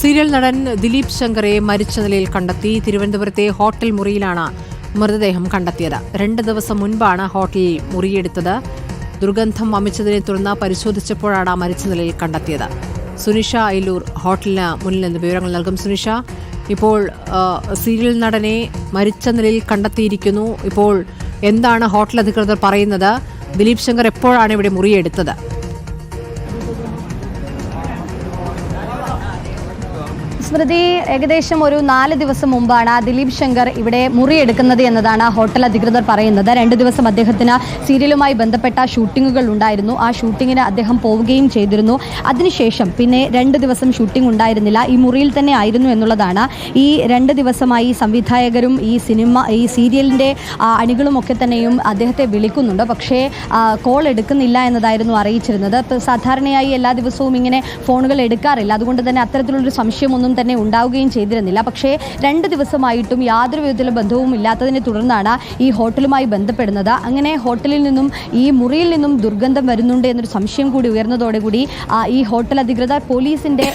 Serial നടൻ ദിലീപ് ശങ്കറെ മരിച്ച നിലയിൽ കണ്ടെത്തി. തിരുവനന്തപുരത്തെ ഹോട്ടൽ മുറിയിലാണ് മൃതദേഹം കണ്ടെത്തിയത്. രണ്ട് ദിവസം മുൻപാണ് ഹോട്ടലിൽ മുറിയെടുത്തത്. ദുർഗന്ധം വമിച്ചതിനെ തുടർന്ന് പരിശോധിച്ചപ്പോഴാണ് മരിച്ച നിലയിൽ കണ്ടെത്തിയത്. സുനിഷ അയിലൂർ ഹോട്ടലിന് മുന്നിൽ നിന്ന് വിവരങ്ങൾ നൽകും. സുനിഷ ഇപ്പോൾ സീരിയൽ നടനെ മരിച്ച നിലയിൽ കണ്ടെത്തിയിരിക്കുന്നു. ഇപ്പോൾ എന്താണ് ഹോട്ടൽ അധികൃതർ പറയുന്നത്? ദിലീപ് ശങ്കർ എപ്പോഴാണ് ഇവിടെ മുറിയെടുത്തത്? സ്മൃതി ഏകദേശം ഒരു നാല് ദിവസം മുമ്പാണ് ദിലീപ് ശങ്കർ ഇവിടെ മുറിയെടുക്കുന്നത് എന്നതാണ് ഹോട്ടൽ അധികൃതർ പറയുന്നത്. രണ്ട് ദിവസം അദ്ദേഹത്തിന് സീരിയലുമായി ബന്ധപ്പെട്ട ഷൂട്ടിങ്ങുകൾ ഉണ്ടായിരുന്നു. ആ ഷൂട്ടിങ്ങിന് അദ്ദേഹം പോവുകയും ചെയ്തിരുന്നു. അതിനുശേഷം പിന്നെ രണ്ട് ദിവസം ഷൂട്ടിംഗ് ഉണ്ടായിരുന്നില്ല. ഈ മുറിയിൽ തന്നെ ആയിരുന്നു എന്നുള്ളതാണ്. ഈ രണ്ട് ദിവസമായി സംവിധായകരും ഈ സിനിമ ഈ സീരിയലിന്റെ അണികളും ഒക്കെ തന്നെയും അദ്ദേഹത്തെ വിളിക്കുന്നുണ്ട്. പക്ഷേ കോൾ എടുക്കുന്നില്ല എന്നതായിരുന്നു അറിയിച്ചിരുന്നത്. സാധാരണയായി എല്ലാ ദിവസവും ഇങ്ങനെ ഫോണുകൾ എടുക്കാറില്ല. അതുകൊണ്ട് തന്നെ അത്തരത്തിലുള്ളൊരു സംശയമൊന്നും തന്നെ ഉണ്ടാവുകയും ചെയ്തിരുന്നില്ല. പക്ഷേ രണ്ട് ദിവസമായിട്ടും യാതൊരു വിധത്തിലുള്ള ബന്ധവും ഇല്ലാത്തതിനെ തുടർന്നാണ് ഈ ഹോട്ടലുമായി ബന്ധപ്പെടുന്നത്. അങ്ങനെ ഹോട്ടലിൽ നിന്നും ഈ മുറിയിൽ നിന്നും ദുർഗന്ധം വരുന്നുണ്ട് എന്നൊരു സംശയം കൂടി ഉയർന്നതോടുകൂടി കൂടി ഈ ഹോട്ടൽ അധികൃതർ പോലീസിന്റെ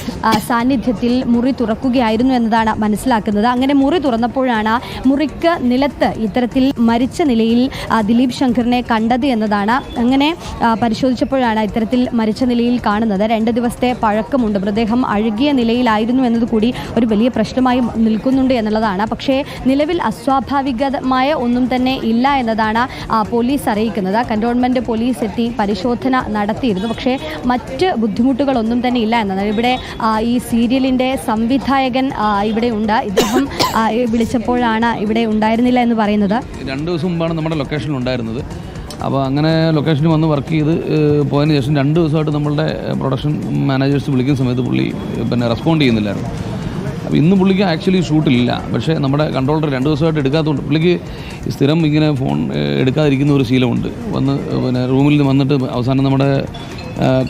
സാന്നിധ്യത്തിൽ മുറി തുറക്കുകയായിരുന്നു എന്നതാണ് മനസ്സിലാക്കുന്നത്. അങ്ങനെ മുറി തുറന്നപ്പോഴാണ് മുറിക്ക് നിലത്ത് ഇത്തരത്തിൽ മരിച്ച നിലയിൽ ദിലീപ് ശങ്കറിനെ കണ്ടത് എന്നതാണ് അങ്ങനെ പരിശോധിച്ചപ്പോഴാണ് ഇത്തരത്തിൽ മരിച്ച നിലയിൽ കാണുന്നത്. രണ്ട് ദിവസത്തെ പഴക്കമുണ്ട്. മൃതദേഹം അഴുകിയ നിലയിലായിരുന്നു എന്നതുകൂടി ഒരു വലിയ പ്രശ്നമായി നിൽക്കുന്നുണ്ട് എന്നുള്ളതാണ്. പക്ഷേ നിലവിൽ അസ്വാഭാവികമായ ഒന്നും തന്നെ ഇല്ല എന്നതാണ് പോലീസ് അറിയിക്കുന്നത്. കന്റോൺമെന്റ് പോലീസ് എത്തി പരിശോധന നടത്തിയിരുന്നു. പക്ഷേ മറ്റ് ബുദ്ധിമുട്ടുകളൊന്നും തന്നെ ഇല്ല എന്നതാണ് ഇവിടെ ഈ സീരിയലിന്റെ സംവിധായകൻ ഇവിടെ ഉണ്ട്. ഇദ്ദേഹം വിളിച്ചപ്പോഴാണ് ഇവിടെ ഉണ്ടായിരുന്നില്ല എന്ന് പറയുന്നത്. രണ്ട് ദിവസം മുമ്പാണ് നമ്മുടെ ലൊക്കേഷനിൽ ഉണ്ടായിരുന്നത്. അപ്പോൾ അങ്ങനെ ലൊക്കേഷനിൽ വന്ന് വർക്ക് ചെയ്ത് പോയതിന് ശേഷം രണ്ട് ദിവസമായിട്ട് നമ്മളുടെ പ്രൊഡക്ഷൻ മാനേജേഴ്സ് വിളിക്കുന്ന സമയത്ത് പുള്ളി പിന്നെ റെസ്പോണ്ട് ചെയ്യുന്നില്ലായിരുന്നു. അപ്പോൾ ഇന്ന് പുള്ളിക്ക് ആക്ച്വലി ഷൂട്ടില്ല പക്ഷേ നമ്മുടെ കൺട്രോളർ രണ്ട് ദിവസമായിട്ട് എടുക്കാത്തതുകൊണ്ട് പുള്ളിക്ക് സ്ഥിരം ഇങ്ങനെ ഫോൺ എടുക്കാതിരിക്കുന്ന ഒരു ശീലമുണ്ട്. വന്ന് പിന്നെ റൂമിൽ നിന്ന് വന്നിട്ട് അവസാനം നമ്മുടെ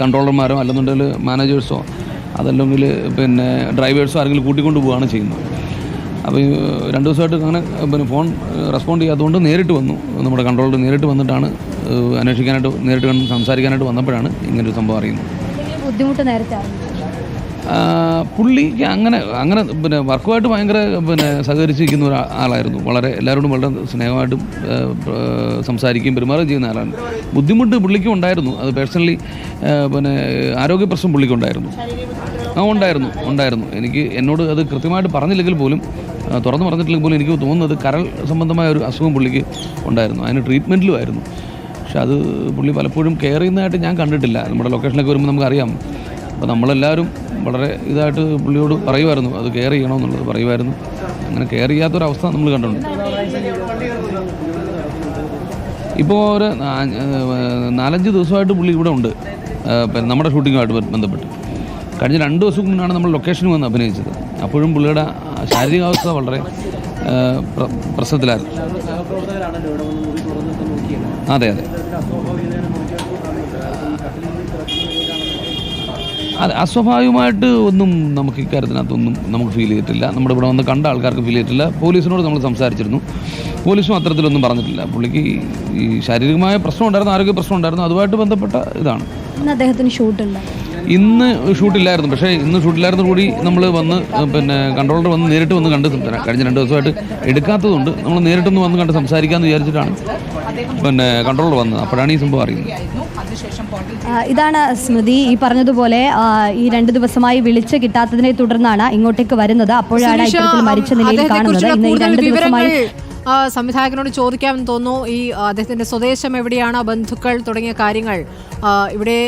കൺട്രോളർമാരോ അല്ലെന്നുണ്ടെങ്കിൽ മാനേജേഴ്സോ അതല്ലെങ്കിൽ പിന്നെ ഡ്രൈവേഴ്സോ ആരെങ്കിലും കൂട്ടിക്കൊണ്ട് പോവുകയാണ് ചെയ്യുന്നത്. അപ്പോൾ രണ്ട് ദിവസമായിട്ട് അങ്ങനെ പിന്നെ ഫോൺ റെസ്പോണ്ട് ചെയ്യാത്തതുകൊണ്ട് നേരിട്ട് വന്നു. നമ്മുടെ കൺട്രോളർ നേരിട്ട് വന്നിട്ടാണ് അന്വേഷിക്കാനായിട്ട് നേരിട്ട് സംസാരിക്കാനായിട്ട് വന്നപ്പോഴാണ് ഇങ്ങനൊരു സംഭവം അറിയുന്നത്. ബുദ്ധിമുട്ട് നേരത്തെ പുള്ളിക്ക് അങ്ങനെ അങ്ങനെ പിന്നെ വർക്കുമായിട്ട് ഭയങ്കര പിന്നെ സഹകരിച്ചിരിക്കുന്ന ഒരു ആളായിരുന്നു. വളരെ എല്ലാവരോടും വളരെ സ്നേഹമായിട്ടും സംസാരിക്കുകയും പെരുമാറുകയും ചെയ്യുന്ന ആളാണ്. ബുദ്ധിമുട്ട് പുള്ളിക്കും ഉണ്ടായിരുന്നു. അത് പേഴ്സണലി പിന്നെ ആരോഗ്യ പ്രശ്നം പുള്ളിക്കും ഉണ്ടായിരുന്നു. ആ ഉണ്ടായിരുന്നു ഉണ്ടായിരുന്നു. എനിക്ക് എന്നോട് അത് കൃത്യമായിട്ട് പറഞ്ഞില്ലെങ്കിൽ പോലും തുറന്നു പറഞ്ഞിട്ടില്ലെങ്കിൽ പോലും എനിക്ക് തോന്നുന്നത് കരൾ സംബന്ധമായ ഒരു അസുഖം പുള്ളിക്ക് ഉണ്ടായിരുന്നു. അതിന് ട്രീറ്റ്മെന്റിലുമായിരുന്നു പക്ഷെ അത് പുള്ളി പലപ്പോഴും കെയർ ചെയ്യുന്നതായിട്ട് ഞാൻ കണ്ടിട്ടില്ല. നമ്മുടെ ലൊക്കേഷനിലൊക്കെ വരുമ്പോൾ നമുക്കറിയാം. അപ്പോൾ നമ്മളെല്ലാവരും വളരെ ഇതായിട്ട് പുള്ളിയോട് പറയുമായിരുന്നു അത് കെയർ ചെയ്യണമെന്നുള്ളത് പറയുമായിരുന്നു. അങ്ങനെ കെയർ ചെയ്യാത്തൊരവസ്ഥ നമ്മൾ കണ്ടിട്ടുണ്ട്. ഇപ്പോൾ ഒരു നാലഞ്ച് ദിവസമായിട്ട് പുള്ളി ഇവിടെ ഉണ്ട്. പിന്നെ നമ്മുടെ ഷൂട്ടിങ്ങുമായിട്ട് ബന്ധപ്പെട്ട്. കഴിഞ്ഞ രണ്ട് ദിവസം മുന്നാണ് നമ്മൾ ലൊക്കേഷനിൽ വന്ന് അഭിനയിച്ചത്. അപ്പോഴും പുള്ളിയുടെ ശാരീരികാവസ്ഥ വളരെ പ്രശ്നത്തിലായിരുന്നു. അതെ അതെ. അതെ അസ്വാഭാവികമായിട്ട് ഒന്നും നമുക്ക് ഇക്കാര്യത്തിനകത്തൊന്നും നമുക്ക് ഫീൽ ചെയ്തിട്ടില്ല. നമ്മുടെ ഇവിടെ വന്ന് കണ്ട ആൾക്കാർക്ക് ഫീൽ ചെയ്തിട്ടില്ല. പോലീസിനോട് നമ്മൾ സംസാരിച്ചിരുന്നു. പോലീസും അത്തരത്തിലൊന്നും പറഞ്ഞിട്ടില്ല. പുള്ളിക്ക് ഈ ശാരീരികമായ പ്രശ്നം ഉണ്ടായിരുന്നു ആരോഗ്യ പ്രശ്നം ഉണ്ടായിരുന്നു. അതുമായിട്ട് ബന്ധപ്പെട്ട ഇതാണ്. അദ്ദേഹത്തിന് ഷൂട്ടുണ്ട് ഇന്ന് ഷൂട്ടില്ലായിരുന്നു. പക്ഷേ ഇന്ന് ഷൂട്ടില്ലായിരുന്നു കൂടി നമ്മൾ വന്ന് പിന്നെ കൺട്രോളർ വന്ന് നേരിട്ട് വന്ന് കണ്ട് കഴിഞ്ഞ രണ്ട് ദിവസമായിട്ട് എടുക്കാത്തതുകൊണ്ട് നമ്മൾ നേരിട്ടൊന്ന് വന്ന് കണ്ട് സംസാരിക്കാമെന്ന് വിചാരിച്ചിട്ടാണ് പിന്നെ കൺട്രോളർ വന്നത്. അപ്പോഴാണ് ഈ സംഭവം അറിയുന്നത്. ഇതാണ് സ്മൃതി. ഈ പറഞ്ഞതുപോലെ ഈ രണ്ട് ദിവസമായി വിളിച്ച് കിട്ടാത്തതിനെ തുടർന്നാണ് ഇങ്ങോട്ടേക്ക് വരുന്നത്. അപ്പോഴാണ് മരിച്ച നിലയിൽ കാണുന്നത്. ഇന്ന് ഈ രണ്ട് ദിവസമായി സംവിധായകനോട് ചോദിക്കാമെന്ന് തോന്നുന്നു. ഈ അദ്ദേഹത്തിന്റെ സ്വദേശം എവിടെയാണ്? ബന്ധുക്കൾ തുടങ്ങിയ കാര്യങ്ങൾ ഇവിടെ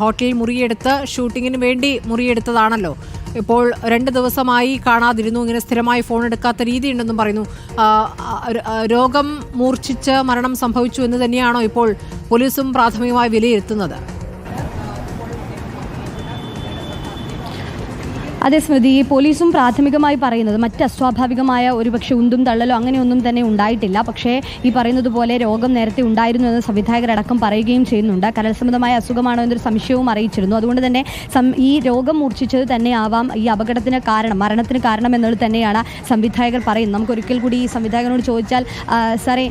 ഹോട്ടലിൽ മുറിയെടുത്ത് ഷൂട്ടിങ്ങിന് വേണ്ടി മുറിയെടുത്തതാണല്ലോ. ഇപ്പോൾ രണ്ട് ദിവസമായി കാണാതിരുന്നു. ഇങ്ങനെ സ്ഥിരമായി ഫോൺ എടുക്കാത്ത രീതി ഉണ്ടെന്നും പറയുന്നു രോഗം മൂർച്ഛിച്ച് മരണം സംഭവിച്ചു എന്ന് തന്നെയാണോ ഇപ്പോൾ പോലീസും പ്രാഥമികമായി വിലയിരുത്തുന്നത്? അതേ സ്മൃതി പോലീസും പ്രാഥമികമായി പറയുന്നത് മറ്റ് അസ്വാഭാവികമായ ഒരുപക്ഷെ ഉന്തും തള്ളലോ അങ്ങനെയൊന്നും തന്നെ ഉണ്ടായിട്ടില്ല. പക്ഷേ ഈ പറയുന്നത് പോലെ രോഗം നേരത്തെ ഉണ്ടായിരുന്നു എന്ന് സംവിധായകരടക്കം പറയുകയും ചെയ്യുന്നുണ്ട്. കരൾ സംബന്ധമായ അസുഖമാണോ എന്നൊരു സംശയവും അറിയിച്ചിരുന്നു. അതുകൊണ്ട് തന്നെ ഈ രോഗം മൂർച്ഛിച്ചത് തന്നെ ആവാം ഈ അപകടത്തിന് കാരണം മരണത്തിന് കാരണം എന്നുള്ളത് തന്നെയാണ് സംവിധായകർ പറയുന്നത്. നമുക്ക് ഒരിക്കൽ കൂടി ഈ സംവിധായകനോട് ചോദിച്ചാൽ സാറേ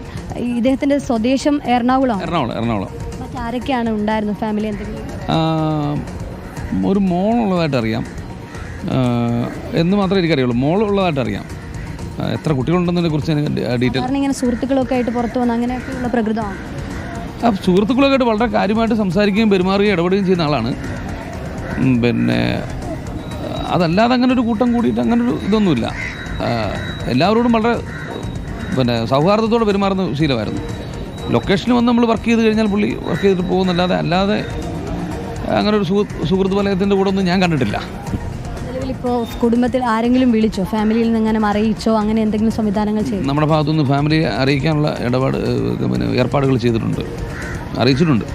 ഇദ്ദേഹത്തിന്റെ സ്വദേശം എറണാകുളം? എറണാകുളം എറണാകുളം. മറ്റാരൊക്കെയാണ് ഉണ്ടായിരുന്നു ഫാമിലി എന്തെങ്കിലും? ഒരു ഒരു മോളുള്ളതായിട്ട് അറിയാം എന്ന് മാത്രമേ എനിക്കറിയുള്ളൂ. മോളുള്ളതായിട്ട് അറിയാം. എത്ര കുട്ടികളുണ്ടെന്നതിനെ കുറിച്ച് എനിക്ക് ഡീറ്റെയിൽ കാരണം ഇങ്ങനെ സുഹൃത്തുക്കളൊക്കെ ആയിട്ട് പുറത്തു വന്ന് അങ്ങനെയൊക്കെയുള്ള പ്രകൃതമാണ്? ആ സുഹൃത്തുക്കളൊക്കെ ആയിട്ട് വളരെ കാര്യമായിട്ട് സംസാരിക്കുകയും പെരുമാറുകയും ഇടപെടുകയും ചെയ്യുന്ന ആളാണ്. പിന്നെ അതല്ലാതെ അങ്ങനെ ഒരു കൂട്ടം കൂടിയിട്ട് അങ്ങനെ ഒരു ഇതൊന്നുമില്ല. എല്ലാവരോടും വളരെ പിന്നെ സൗഹാർദ്ദത്തോടെ പെരുമാറുന്ന ശീലമായിരുന്നു. ലൊക്കേഷനിൽ വന്ന് നമ്മൾ വർക്ക് ചെയ്ത് കഴിഞ്ഞാൽ പുള്ളി വർക്ക് ചെയ്തിട്ട് പോകുന്നല്ലാതെ അല്ലാതെ അങ്ങനെ ഒരു സുഹൃത്ത് സുഹൃത്ത് വലയത്തിന്റെ കൂടെ ഒന്നും ഞാൻ കണ്ടിട്ടില്ല. ഇപ്പോൾ കുടുംബത്തിൽ ആരെങ്കിലും വിളിച്ചോ? ഫാമിലിയിൽ നിന്ന് അങ്ങനെ അറിയിച്ചോ? അങ്ങനെ എന്തെങ്കിലും സംവിധാനങ്ങൾ ചെയ്തു? നമ്മുടെ ഭാഗത്തുനിന്ന് ഫാമിലി അറിയിക്കാനുള്ള ഇടപാട് പിന്നെ ഏർപ്പാടുകൾ ചെയ്തിട്ടുണ്ട്. അറിയിച്ചിട്ടുണ്ട്.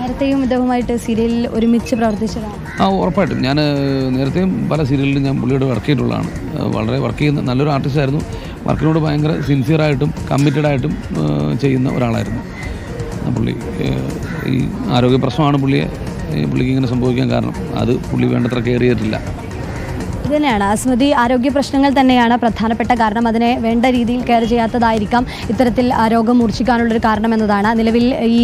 നേരത്തെയും ഇദ്ദേഹവുമായിട്ട് സീരിയലിൽ ഒരുമിച്ച് പ്രവർത്തിച്ചതാണ്? ആ ഉറപ്പായിട്ടും. ഞാൻ നേരത്തെയും പല സീരിയലിലും ഞാൻ പുള്ളിയോട് വർക്ക് ചെയ്തിട്ടുള്ളതാണ്. വളരെ വർക്ക് ചെയ്യുന്ന നല്ലൊരു ആർട്ടിസ്റ്റായിരുന്നു വർക്കിനോട് ഭയങ്കര സിൻസിയറായിട്ടും കമ്മിറ്റഡായിട്ടും ചെയ്യുന്ന ഒരാളായിരുന്നു. ആ പുള്ളി ഈ ആരോഗ്യ പ്രശ്നമാണ് പുള്ളിയെ പുള്ളിക്ക് ഇങ്ങനെ സംഭവിക്കാൻ കാരണം. അത് പുള്ളി വേണ്ടത്ര കെയർ ചെയ്തിട്ടില്ല. ഇത് തന്നെയാണ്. അസ്മതി ആരോഗ്യ പ്രശ്നങ്ങൾ തന്നെയാണ് പ്രധാനപ്പെട്ട കാരണം. അതിനെ വേണ്ട രീതിയിൽ കെയർ ചെയ്യാത്തതായിരിക്കാം ഇത്തരത്തിൽ രോഗം മൂർച്ഛിക്കാനുള്ളൊരു കാരണം എന്നതാണ്. നിലവിൽ ഈ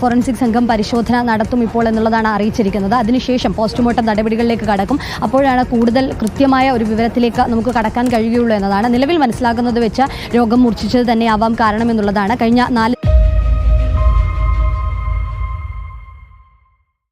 ഫോറൻസിക് സംഘം പരിശോധന നടത്തും ഇപ്പോൾ എന്നുള്ളതാണ് അറിയിച്ചിരിക്കുന്നത്. അതിനുശേഷം പോസ്റ്റ്മോർട്ടം നടപടികളിലേക്ക് കടക്കും. അപ്പോഴാണ് കൂടുതൽ കൃത്യമായ ഒരു വിവരത്തിലേക്ക് നമുക്ക് കടക്കാൻ കഴിയുകയുള്ളൂ എന്നതാണ്. നിലവിൽ മനസ്സിലാക്കുന്നത് വെച്ച് രോഗം മൂർച്ഛിച്ചത് തന്നെയാവാം കാരണം എന്നുള്ളതാണ്. കഴിഞ്ഞ നാല്